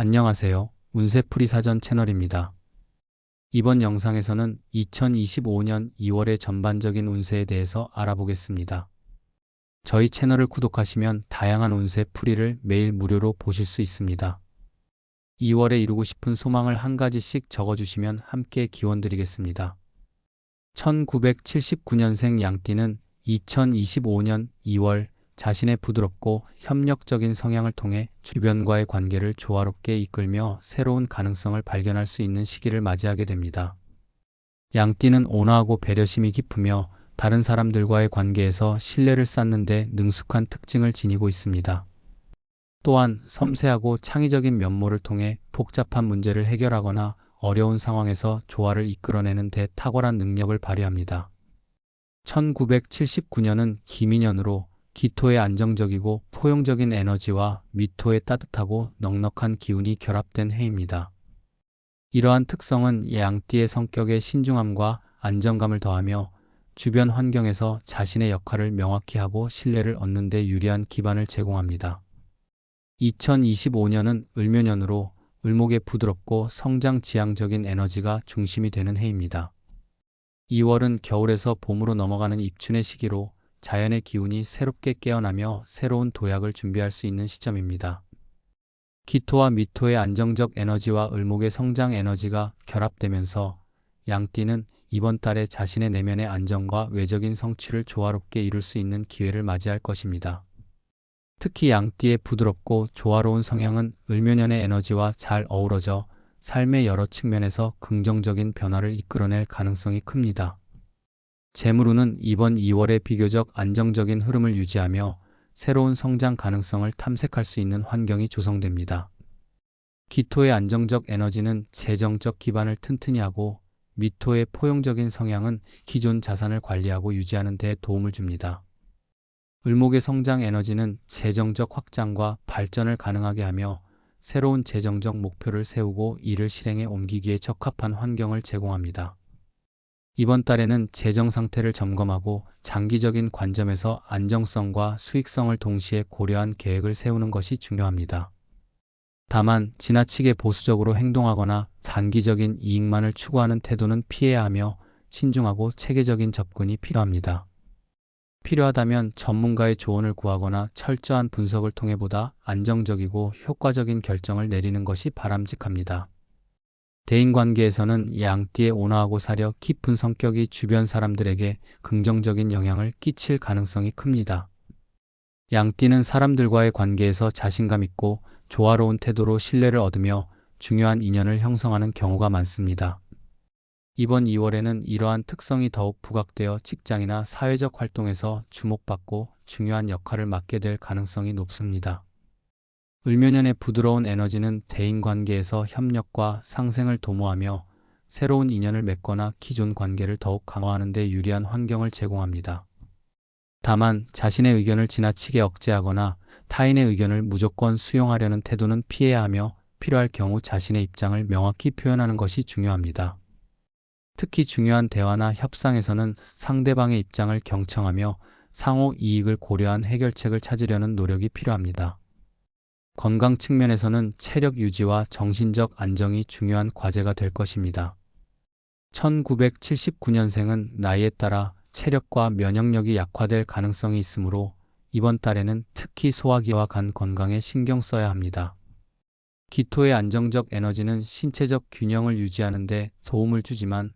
안녕하세요. 운세풀이 사전 채널입니다. 이번 영상에서는 2025년 2월의 전반적인 운세에 대해서 알아보겠습니다. 저희 채널을 구독하시면 다양한 운세 풀이를 매일 무료로 보실 수 있습니다. 2월에 이루고 싶은 소망을 한 가지씩 적어주시면 함께 기원 드리겠습니다. 1979년생 양띠는 2025년 2월 자신의 부드럽고 협력적인 성향을 통해 주변과의 관계를 조화롭게 이끌며 새로운 가능성을 발견할 수 있는 시기를 맞이하게 됩니다. 양띠는 온화하고 배려심이 깊으며 다른 사람들과의 관계에서 신뢰를 쌓는데 능숙한 특징을 지니고 있습니다. 또한 섬세하고 창의적인 면모를 통해 복잡한 문제를 해결하거나 어려운 상황에서 조화를 이끌어내는 데 탁월한 능력을 발휘합니다. 1979년은 기민년으로 기토의 안정적이고 포용적인 에너지와 미토의 따뜻하고 넉넉한 기운이 결합된 해입니다. 이러한 특성은 양띠의 성격의 신중함과 안정감을 더하며 주변 환경에서 자신의 역할을 명확히 하고 신뢰를 얻는 데 유리한 기반을 제공합니다. 2025년은 을묘년으로 을목의 부드럽고 성장 지향적인 에너지가 중심이 되는 해입니다. 2월은 겨울에서 봄으로 넘어가는 입춘의 시기로 자연의 기운이 새롭게 깨어나며 새로운 도약을 준비할 수 있는 시점입니다. 기토와 미토의 안정적 에너지와 을목의 성장 에너지가 결합되면서 양띠는 이번 달에 자신의 내면의 안정과 외적인 성취를 조화롭게 이룰 수 있는 기회를 맞이할 것입니다. 특히 양띠의 부드럽고 조화로운 성향은 을묘년의 에너지와 잘 어우러져 삶의 여러 측면에서 긍정적인 변화를 이끌어낼 가능성이 큽니다. 재물운은 이번 2월에 비교적 안정적인 흐름을 유지하며 새로운 성장 가능성을 탐색할 수 있는 환경이 조성됩니다. 기토의 안정적 에너지는 재정적 기반을 튼튼히 하고 미토의 포용적인 성향은 기존 자산을 관리하고 유지하는 데 도움을 줍니다. 을목의 성장 에너지는 재정적 확장과 발전을 가능하게 하며 새로운 재정적 목표를 세우고 이를 실행에 옮기기에 적합한 환경을 제공합니다. 이번 달에는 재정 상태를 점검하고 장기적인 관점에서 안정성과 수익성을 동시에 고려한 계획을 세우는 것이 중요합니다. 다만 지나치게 보수적으로 행동하거나 단기적인 이익만을 추구하는 태도는 피해야 하며 신중하고 체계적인 접근이 필요합니다. 필요하다면 전문가의 조언을 구하거나 철저한 분석을 통해 보다 안정적이고 효과적인 결정을 내리는 것이 바람직합니다. 대인관계에서는 양띠의 온화하고 사려 깊은 성격이 주변 사람들에게 긍정적인 영향을 끼칠 가능성이 큽니다. 양띠는 사람들과의 관계에서 자신감 있고 조화로운 태도로 신뢰를 얻으며 중요한 인연을 형성하는 경우가 많습니다. 이번 2월에는 이러한 특성이 더욱 부각되어 직장이나 사회적 활동에서 주목받고 중요한 역할을 맡게 될 가능성이 높습니다. 을묘년의 부드러운 에너지는 대인관계에서 협력과 상생을 도모하며 새로운 인연을 맺거나 기존 관계를 더욱 강화하는 데 유리한 환경을 제공합니다. 다만 자신의 의견을 지나치게 억제하거나 타인의 의견을 무조건 수용하려는 태도는 피해야 하며 필요할 경우 자신의 입장을 명확히 표현하는 것이 중요합니다. 특히 중요한 대화나 협상에서는 상대방의 입장을 경청하며 상호 이익을 고려한 해결책을 찾으려는 노력이 필요합니다. 건강 측면에서는 체력 유지와 정신적 안정이 중요한 과제가 될 것입니다. 1979년생은 나이에 따라 체력과 면역력이 약화될 가능성이 있으므로 이번 달에는 특히 소화기와 간 건강에 신경 써야 합니다. 기토의 안정적 에너지는 신체적 균형을 유지하는 데 도움을 주지만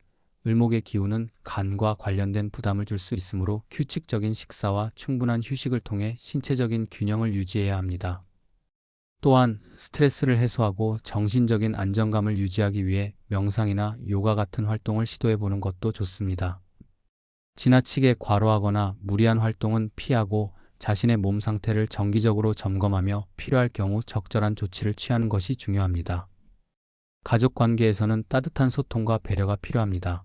을목의 기운은 간과 관련된 부담을 줄 수 있으므로 규칙적인 식사와 충분한 휴식을 통해 신체적인 균형을 유지해야 합니다. 또한 스트레스를 해소하고 정신적인 안정감을 유지하기 위해 명상이나 요가 같은 활동을 시도해 보는 것도 좋습니다. 지나치게 과로하거나 무리한 활동은 피하고 자신의 몸 상태를 정기적으로 점검하며 필요할 경우 적절한 조치를 취하는 것이 중요합니다. 가족 관계에서는 따뜻한 소통과 배려가 필요합니다.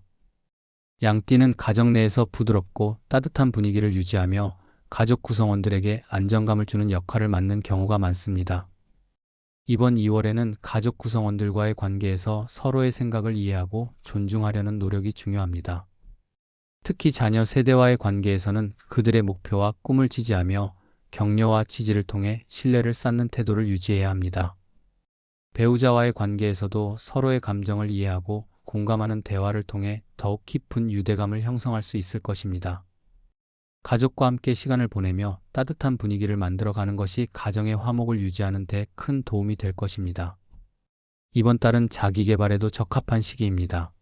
양띠는 가정 내에서 부드럽고 따뜻한 분위기를 유지하며 가족 구성원들에게 안정감을 주는 역할을 맡는 경우가 많습니다. 이번 2월에는 가족 구성원들과의 관계에서 서로의 생각을 이해하고 존중하려는 노력이 중요합니다. 특히 자녀 세대와의 관계에서는 그들의 목표와 꿈을 지지하며 격려와 지지를 통해 신뢰를 쌓는 태도를 유지해야 합니다. 배우자와의 관계에서도 서로의 감정을 이해하고 공감하는 대화를 통해 더욱 깊은 유대감을 형성할 수 있을 것입니다. 가족과 함께 시간을 보내며 따뜻한 분위기를 만들어 가는 것이 가정의 화목을 유지하는 데 큰 도움이 될 것입니다. 이번 달은 자기 개발에도 적합한 시기입니다.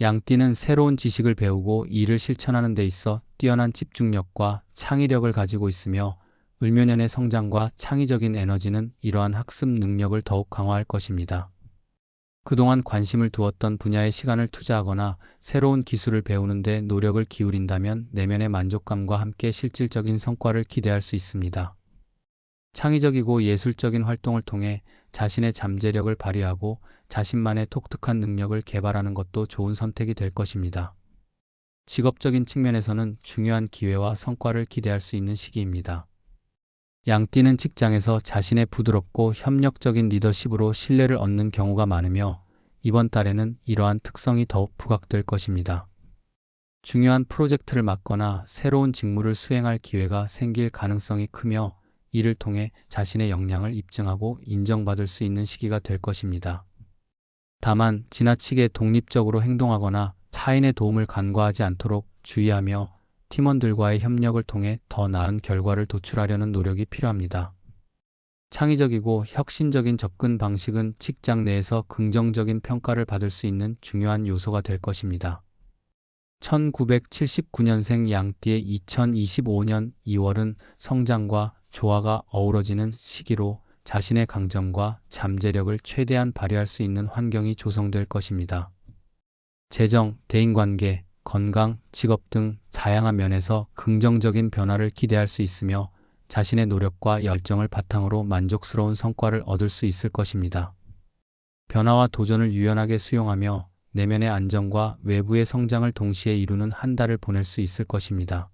양띠는 새로운 지식을 배우고 이를 실천하는 데 있어 뛰어난 집중력과 창의력을 가지고 있으며 을묘년의 성장과 창의적인 에너지는 이러한 학습 능력을 더욱 강화할 것입니다. 그동안 관심을 두었던 분야에 시간을 투자하거나 새로운 기술을 배우는데 노력을 기울인다면 내면의 만족감과 함께 실질적인 성과를 기대할 수 있습니다. 창의적이고 예술적인 활동을 통해 자신의 잠재력을 발휘하고 자신만의 독특한 능력을 개발하는 것도 좋은 선택이 될 것입니다. 직업적인 측면에서는 중요한 기회와 성과를 기대할 수 있는 시기입니다. 양띠는 직장에서 자신의 부드럽고 협력적인 리더십으로 신뢰를 얻는 경우가 많으며 이번 달에는 이러한 특성이 더욱 부각될 것입니다. 중요한 프로젝트를 맡거나 새로운 직무를 수행할 기회가 생길 가능성이 크며 이를 통해 자신의 역량을 입증하고 인정받을 수 있는 시기가 될 것입니다. 다만 지나치게 독립적으로 행동하거나 타인의 도움을 간과하지 않도록 주의하며 팀원들과의 협력을 통해 더 나은 결과를 도출하려는 노력이 필요합니다. 창의적이고 혁신적인 접근 방식은 직장 내에서 긍정적인 평가를 받을 수 있는 중요한 요소가 될 것입니다. 1979년생 양띠의 2025년 2월은 성장과 조화가 어우러지는 시기로 자신의 강점과 잠재력을 최대한 발휘할 수 있는 환경이 조성될 것입니다. 재정, 대인관계, 건강, 직업 등 다양한 면에서 긍정적인 변화를 기대할 수 있으며 자신의 노력과 열정을 바탕으로 만족스러운 성과를 얻을 수 있을 것입니다. 변화와 도전을 유연하게 수용하며 내면의 안정과 외부의 성장을 동시에 이루는 한 달을 보낼 수 있을 것입니다.